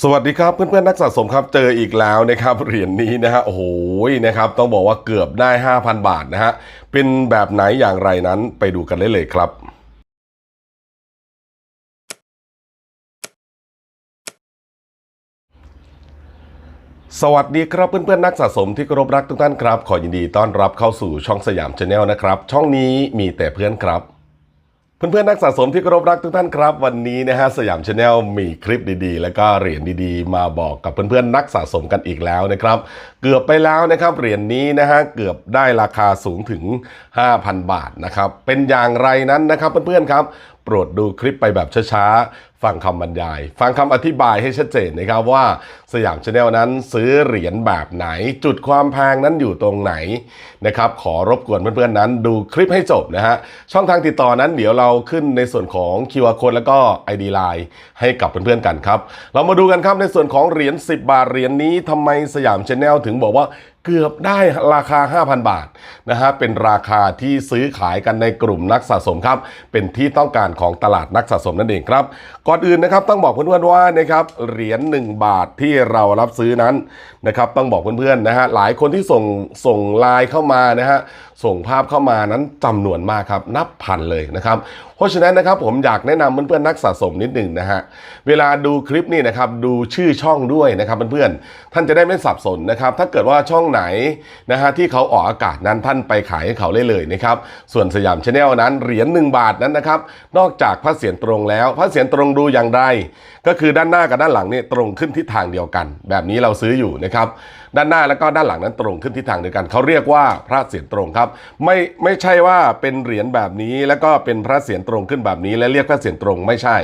สวัสดีครับเพื่อนๆนักสะสมครับเจออีกแล้วนะครับเหรียญนี้นะฮะโอ้โหนะครับต้องบอกว่าเกือบได้ 5,000 บาทนะฮะเป็นแบบไหนอย่างไรนั้นไปดูกันได้เลยครับสวัสดีครับเพื่อนๆนักสะสมที่เคารพรักทุกท่านครับ ขอยินดีต้อนรับเข้าสู่ช่องสยามชาแนลนะครับ ช่องนี้มีแต่เพื่อนครับ เพื่อนๆนักสะสมที่เคารพรักทุกท่านครับ วันนี้นะฮะสยามชาแนลมีคลิปดีๆ และก็เหรียญดีๆ มาบอกกับเพื่อนๆนักสะสมกันอีกแล้วนะครับ เกือบไปแล้วนะครับเหรียญนี้นะฮะเกือบได้ราคาสูงถึง 5,000 บาทนะครับเป็นอย่างไรนั้นนะครับเพื่อนๆครับ โปรดดูคลิปไปแบบช้าๆฟังคำบรรยาย ฟังคำอธิบายให้ชัดเจนนะครับว่า สยามชาแนลนั้นซื้อเหรียญแบบไหน จุดความแพงนั้นอยู่ตรงไหนนะครับขอรบกวนเพื่อนๆนั้นดูคลิปให้จบนะฮะช่องทางติดต่อนั้นเดี๋ยวเราขึ้นในส่วนของ QR code แล้วก็ ID Line ให้กับเพื่อนๆกันครับ เรามาดูกันครับในส่วนของเหรียญ10 บาทเหรียญนี้ทำไมสยามชาแนลถึงบอกว่าเกือบได้ราคา 5,000 บาทนะฮะ เป็นราคาที่ซื้อขายกันในกลุ่มนักสะสมครับ เป็นที่ต้องการของตลาดนักสะสมนั่นเองครับ ก่อนอื่นนะครับต้องบอกเพื่อนๆว่านะครับเหรียญ1บาทที่เรารับซื้อนั้นนะครับต้องบอกเพื่อนๆนะฮะหลายคนที่ส่งส่งไลน์เข้ามานะฮะส่งภาพเข้ามานั้นจำนวนมากครับนับพันเลยนะครับเพราะฉะนั้นนะครับผมอยากแนะนำเพื่อนๆนักสะสมนิดหนึ่งนะฮะเวลาดูคลิปนี่นะครับดูชื่อช่องด้วยนะครับเพื่อนๆท่านจะได้ไม่สับสนนะครับถ้าเกิดว่าช่องไหนนะฮะที่เขาออกอากาศนั้นท่านไปขายให้เขาได้เลยนะครับส่วนสยามชาแนลนั้นเหรียญ1บาทนั้นนะครับนอกจากพระเศียรตรงแล้วพระเศียรตรงดูอย่างไร ก็คือด้านหน้ากับด้านหลังเนี่ยตรงขึ้นทิศทางเดียวกัน แบบนี้เราซื้ออยู่นะครับ ด้านหน้าแล้วก็ด้านหลังนั้นตรงขึ้นทิศทางเดียวกันเขาเรียกว่าพระเศียรตรงครับ ไม่ไม่ใช่ว่าเป็นเหรียญแบบนี้ แล้วก็เป็นพระเศียรตรงขึ้นแบบนี้ และเรียกพระเศียรตรงไม่ใช่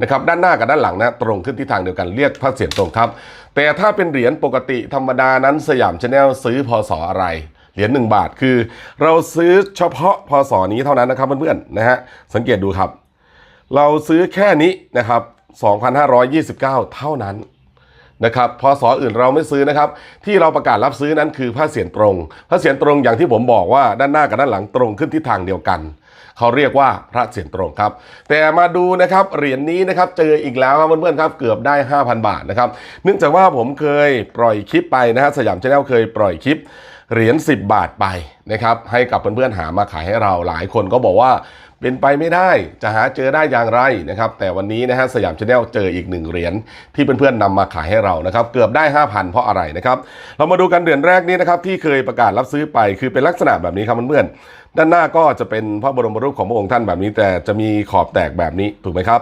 นะครับ ด้านหน้ากับด้านหลังนะตรงขึ้นทิศทางเดียวกันเรียกพระเศียรตรงครับ แต่ถ้าเป็นเหรียญปกติธรรมดานั้นสยามชาแนลซื้อพศอะไรเหรียญ1บาทคือ เราซื้อเฉพาะพศนี้เท่านั้นนะครับเพื่อนๆนะฮะสังเกตดูครับ เราซื้อแค่นี้นะครับ 2,529 เท่านั้น นะครับพศอื่นเราไม่ซื้อนะครับ ที่เราประกาศรับซื้อนั้นคือผ้าเสียนตรงผ้าเสียนตรงอย่างที่ผมบอกว่าด้านหน้ากับด้านหลังตรงขึ้นทิศทางเดียวกัน เขาเรียกว่าพระเสียนตรงครับ แต่มาดูนะครับเหรียญนี้นะครับเจออีกแล้วครับเพื่อนๆครับเกือบได้ 5,000 บาทนะครับเนื่องจากว่าผมเคยปล่อยคลิปไปนะฮะสยามชาแนลเคยปล่อยคลิปเหรียญ10 บาทไปนะครับให้กับเพื่อนๆหามาขายให้เราหลายคนก็บอกว่า เป็นไปไม่ได้จะหาเจอได้อย่างไรนะครับ แต่วันนี้นะฮะสยามชาแนลเจออีกหนึ่งเหรียญที่เพื่อนๆนำมาขายให้เรานะครับ เกือบได้ 5,000 เพราะอะไรนะครับ เรามาดูกันเหรียญแรกนี้นะครับ ที่เคยประกาศรับซื้อไปคือเป็นลักษณะแบบนี้ครับเพื่อนๆด้านหน้าก็จะเป็นพระบรมรูปของพระองค์ท่านแบบนี้ แต่จะมีขอบแตกแบบนี้ถูกไหมครับ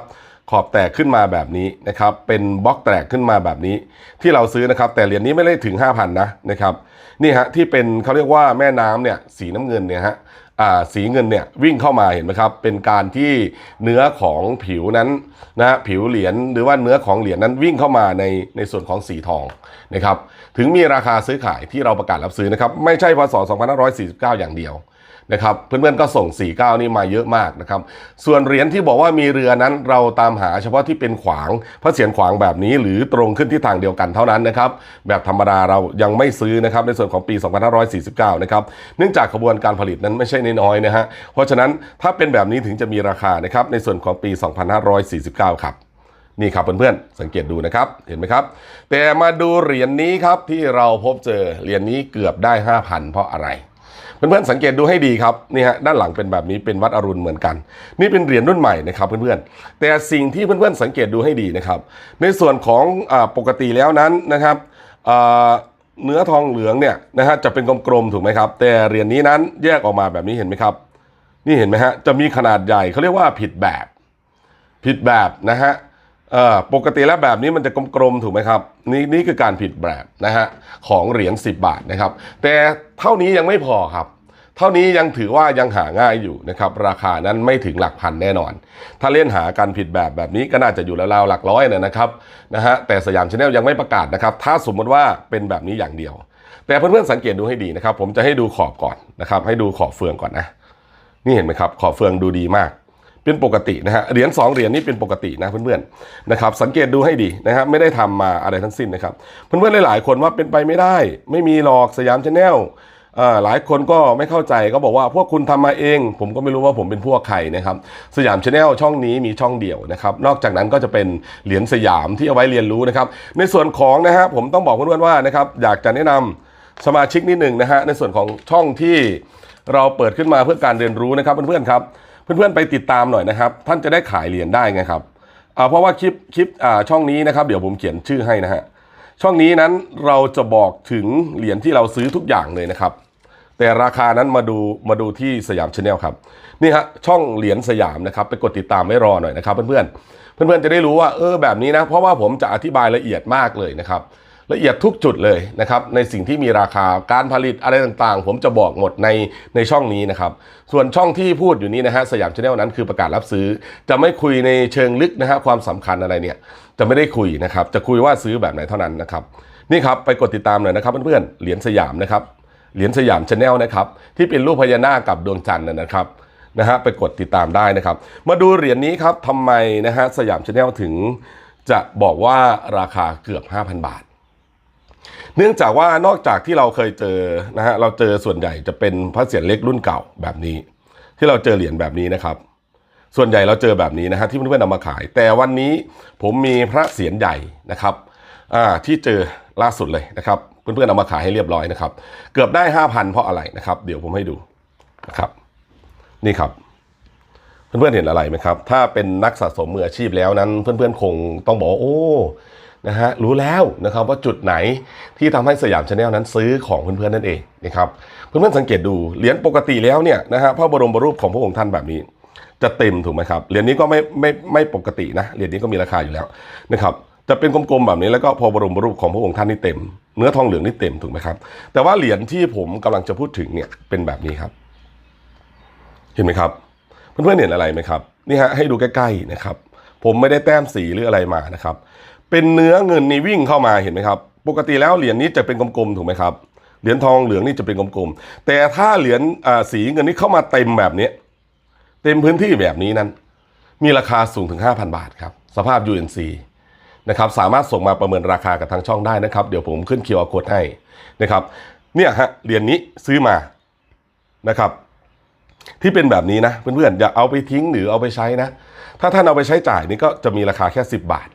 ขอบแตกขึ้นมาแบบนี้นะครับ เป็นบล็อกแตกขึ้นมาแบบนี้ ที่เราซื้อนะครับ แต่เหรียญนี้ไม่ได้ถึง 5,000 นะนะครับ นี่ฮะที่เป็นเขาเรียกว่าแม่น้ำเนี่ยสีน้ำเงินเนี่ยฮะ สีเงินเนี่ยวิ่งเข้ามาเห็นไหมครับ เป็นการที่เนื้อของผิวนั้นนะผิวเหรียญหรือว่าเนื้อของเหรียญนั้นวิ่งเข้ามาในในส่วนของสีทองนะครับถึงมีราคาซื้อขายที่เราประกาศรับซื้อนะครับไม่ใช่พศ2549 อย่างเดียว นะครับเพื่อนๆก็ส่ง 49 นี่มาเยอะมากนะครับส่วนเหรียญที่บอกว่ามีเรือนั้นเราตามหาเฉพาะที่เป็นขวางพระเศียรขวางแบบนี้หรือตรงขึ้นที่ทางเดียวกันเท่านั้นนะครับแบบธรรมดาเรายังไม่ซื้อนะครับในส่วนของปี 2549 นะครับเนื่องจากขบวนการผลิตนั้นไม่ใช่น้อยๆนะฮะเพราะฉะนั้นถ้าเป็นแบบนี้ถึงจะมีราคานะครับในส่วนของปี 2549 ครับนี่ครับเพื่อนๆสังเกตดูนะครับเห็นไหมครับ แต่มาดูเหรียญนี้ครับที่เราพบเจอเหรียญนี้เกือบได้ 5,000 เพราะอะไร เพื่อนๆสังเกตดูให้ดีครับนี่ฮะด้านหลังเป็นแบบนี้เป็นวัดอรุณเหมือนกัน นี่เป็นเหรียญรุ่นใหม่นะครับเพื่อนๆแต่สิ่งที่เพื่อนๆสังเกตดูให้ดีนะครับ ในส่วนของอปกติแล้วนั้นนะครับเนื้อทองเหลืองเนี่ยนะฮะจะเป็นกลมๆถูกไหมครับ แต่เหรียญนี้นั้นแยกออกมาแบบนี้เห็นไหมครับ นี่เห็นไหมฮะจะมีขนาดใหญ่เขาเรียกว่าผิดแบบ ผิดแบบนะฮะ ปกติแล้วแบบนี้มันจะกลมๆถูกไหมครับนี่นี่คือการผิดแบบนะฮะของเหรียญ10 บาทนะครับ แต่เท่านี้ยังไม่พอครับ เท่านี้ยังถือว่ายังหาง่ายอยู่นะครับราคานั้นไม่ถึงหลักพันแน่นอน ถ้าเล่นหาการผิดแบบแบบนี้ก็น่าจะอยู่ราวๆหลักร้อยเนะนะครับนะฮะแต่สยามชาแนลยังไม่ประกาศนะครับ ถ้าสมมติว่าเป็นแบบนี้อย่างเดียว แต่เพื่อนๆสังเกตดูให้ดีนะครับ ผมจะให้ดูขอบก่อนนะครับ ให้ดูขอบเฟืองก่อนนะ นี่เห็นไหมครับ ขอบเฟืองดูดีมาก เป็นปกตินะฮะเหรียญสองเหรียญนี่เป็นปกตินะเพื่อนๆนะครับสังเกตดูให้ดีนะครับไม่ได้ทำมาอะไรทั้งสิ้นนะครับเพื่อนๆหลายๆคนว่าเป็นไปไม่ได้ ไม่มีหรอกสยามชาแนลอ่าหลายคนก็ไม่เข้าใจก็บอกว่าพวกคุณทำมาเอง ผมก็ไม่รู้ว่าผมเป็นพวกใครนะครับสยามชาแนลช่องนี้มีช่องเดียวนะครับนอกจากนั้นก็จะเป็นเหรียญสยามที่เอาไว้เรียนรู้นะครับในส่วนของนะฮะผมต้องบอกเพื่อนๆว่านะครับอยากจะแนะนำสมาชิกนิดหนึ่งนะฮะในส่วนของช่องที่เราเปิดขึ้นมาเพื่อการเรียนรู้นะครับเพื่อนๆครับ เพื่อนๆไปติดตามหน่อยนะครับ ท่านจะได้ขายเหรียญได้ไงครับเพราะว่าคลิปคลิปช่องนี้นะครับ เดี๋ยวผมเขียนชื่อให้นะฮะช่องนี้นั้นเราจะบอกถึงเหรียญที่เราซื้อทุกอย่างเลยนะครับ แต่ราคานั้นมาดูมาดูที่สยามชาแนลครับนี่ฮะช่องเหรียญสยามนะครับ ไปกดติดตามไว้รอหน่อยนะครับ เพื่อนๆเพื่อนๆจะได้รู้ว่าเออแบบนี้นะ เพราะว่าผมจะอธิบายละเอียดมากเลยนะครับ ละเอียดทุกจุดเลยนะครับในสิ่งที่มีราคาการผลิตอะไรต่างๆ ผมจะบอกหมดในในช่องนี้นะครับส่วนช่องที่พูดอยู่นี้นะฮะสยามชาแนลนั้นคือประกาศรับซื้อ จะไม่คุยในเชิงลึกนะฮะความสำคัญอะไรเนี่ยจะไม่ได้คุยนะครับจะคุยว่าซื้อแบบไหนเท่านั้นนะครับนี่ครับไปกดติดตามหน่อยนะครับเพื่อนๆเหรียญสยามนะครับเหรียญสยามชาแนลนะครับที่เป็นรูปพญานาคกับดวงจันทร์นะนะครับนะฮะไปกดติดตามได้นะครับ มาดูเหรียญนี้ครับทำไมนะฮะสยามชาแนลถึงจะบอกว่าราคาเกือบ 5,000 บาท เนื่องจากว่านอกจากที่เราเคยเจอนะฮะเราเจอส่วนใหญ่จะเป็นพระเศียรเล็กรุ่นเก่าแบบนี้ ที่เราเจอเหรียญแบบนี้นะครับ ส่วนใหญ่เราเจอแบบนี้นะฮะที่เพื่อนๆเอามาขาย แต่วันนี้ผมมีพระเศียรใหญ่นะครับอ่าที่เจอล่าสุดเลยนะครับเพื่อนๆเอามาขายให้เรียบร้อยนะครับ เกือบได้ห้าพันเพราะอะไรนะครับ เดี๋ยวผมให้ดูนะครับ นี่ครับ เพื่อนๆเห็นอะไรไหมครับ ถ้าเป็นนักสะสมมืออาชีพแล้วนั้น เพื่อนๆคงต้องบอกโอ้ นะฮะรู้แล้วนะครับว่าจุดไหนที่ทำให้สยามชาแนลนั้นซื้อของเพื่อนๆนั่นเองนะครับเพื่อนๆสังเกตดูเหรียญปกติแล้วเนี่ยนะฮะพระบรมรูปของพระองค์ท่านแบบนี้ จะเต็มถูกไหมครับเหรียญนี้ก็ไม่ไม่ไม่ปกตินะเหรียญนี้ก็มีราคาอยู่แล้วนะครับจะเป็นกลมๆแบบนี้แล้วก็พอบรมรูปของพระองค์ท่านนี่เต็ม เนื้อทองเหลืองนี่เต็มถูกไหมครับ แต่ว่าเหรียญที่ผมกำลังจะพูดถึงเนี่ยเป็นแบบนี้ครับ เห็นไหมครับ เพื่อนๆเห็นอะไรไหมครับนี่ฮะให้ดูใกล้ๆนะครับ ผมไม่ได้แต้มสีหรืออะไรมานะครับ เป็นเนื้อเงินนี่วิ่งเข้ามาเห็นไหมครับ ปกติแล้วเหรียญนี้จะเป็นกลมๆถูกไหมครับ เหรียญทองเหลืองนี่จะเป็นกลมๆ แต่ถ้าเหรียญสีเงินนี่เข้ามาเต็มแบบนี้ เต็มพื้นที่แบบนี้นั้น มีราคาสูงถึง 5,000 บาทครับ สภาพ UNC นะครับ สามารถส่งมาประเมินราคากับทางช่องได้นะครับ เดี๋ยวผมขึ้น QR code ให้นะครับ เนี่ยฮะ เหรียญนี้ซื้อมานะครับ ที่เป็นแบบนี้นะเพื่อนๆอย่าเอาไปทิ้งหรือเอาไปใช้นะ ถ้าท่านเอาไปใช้จ่ายนี่ก็จะมีราคาแค่ 10 บาท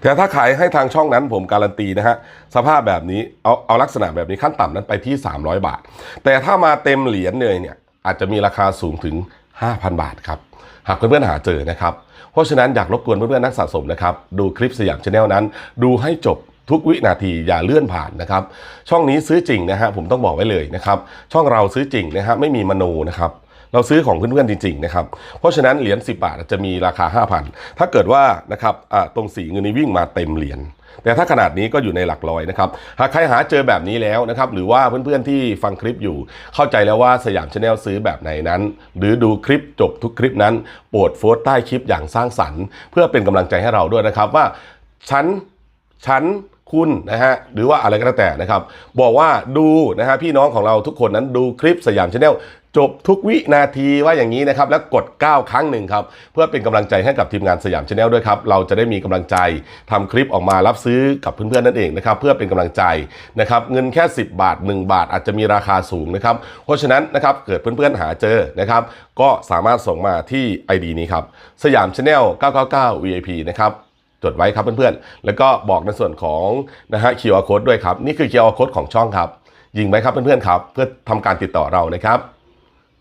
แต่ถ้าขายให้ทางช่องนั้นผมการันตีนะฮะสภาพแบบนี้เอาเอาลักษณะแบบนี้ขั้นต่ำนั้นไปที่ 300 บาท แต่ถ้ามาเต็มเหรียญเลยเนี่ยอาจจะมีราคาสูงถึง 5,000 บาทครับหากเพื่อนๆหาเจอนะครับ เพราะฉะนั้นอยากรบกวนเพื่อนๆนักสะสมนะครับ ดูคลิปสยามชาแนลนั้น ดูให้จบทุกวินาทีอย่าเลื่อนผ่านนะครับ ช่องนี้ซื้อจริงนะฮะผมต้องบอกไว้เลยนะครับ ช่องเราซื้อจริงนะฮะไม่มีมโนนะครับ เราซื้อของเพื่อนๆจริงๆนะครับเพราะฉะนั้นเหรียญ10 บาทจะมีราคา 5,000 ถ้าเกิดว่านะครับตรงสีเงินนี้วิ่งมาเต็มเหรียญแต่ถ้าขนาดนี้ก็อยู่ในหลักร้อยนะครับ หากใครหาเจอแบบนี้แล้วนะครับ หรือว่าเพื่อนๆที่ฟังคลิปอยู่ เข้าใจแล้วว่าสยามชาแนลซื้อแบบไหนนั้น หรือดูคลิปจบทุกคลิปนั้น โปรดโพสต์ใต้คลิปอย่างสร้างสรรค์ เพื่อเป็นกำลังใจให้เราด้วยนะครับว่าฉันฉัน คุณนะฮะหรือว่าอะไรก็แล้วแต่นะครับ บอกว่าดูนะฮะพี่น้องของเราทุกคนนั้นดูคลิปสยามชาแนลจบทุกวินาทีว่าอย่างนี้นะครับ แล้วกด 9 ครั้งหนึ่งครับ เพื่อเป็นกำลังใจให้กับทีมงานสยามชาแนลด้วยครับ เราจะได้มีกำลังใจทำคลิปออกมารับซื้อกับเพื่อนๆนั่นเองนะครับ เพื่อเป็นกำลังใจนะครับเงินแค่ 10 บาท 1 บาทอาจจะมีราคาสูงนะครับ เพราะฉะนั้นนะครับเกิดเพื่อนๆหาเจอนะครับ ก็สามารถส่งมาที่ ID นี้ครับสยามชาแนล999 VIP นะครับ จดไว้ครับเพื่อนๆ แล้วก็บอกในส่วนของนะฮะ QR code ด้วยครับ นี่คือ QR code ของช่องครับ ยิงไว้ครับเพื่อนๆครับ เพื่อทำการติดต่อเรานะครับ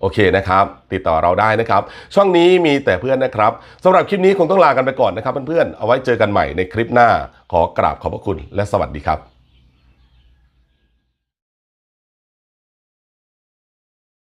โอเคนะครับ ติดต่อเราได้นะครับ ช่องนี้มีแต่เพื่อนนะครับสำหรับคลิปนี้คงต้องลากันไปก่อนนะครับเพื่อนๆเอาไว้เจอกันใหม่ในคลิปหน้าขอกราบขอบพระคุณและสวัสดีครับ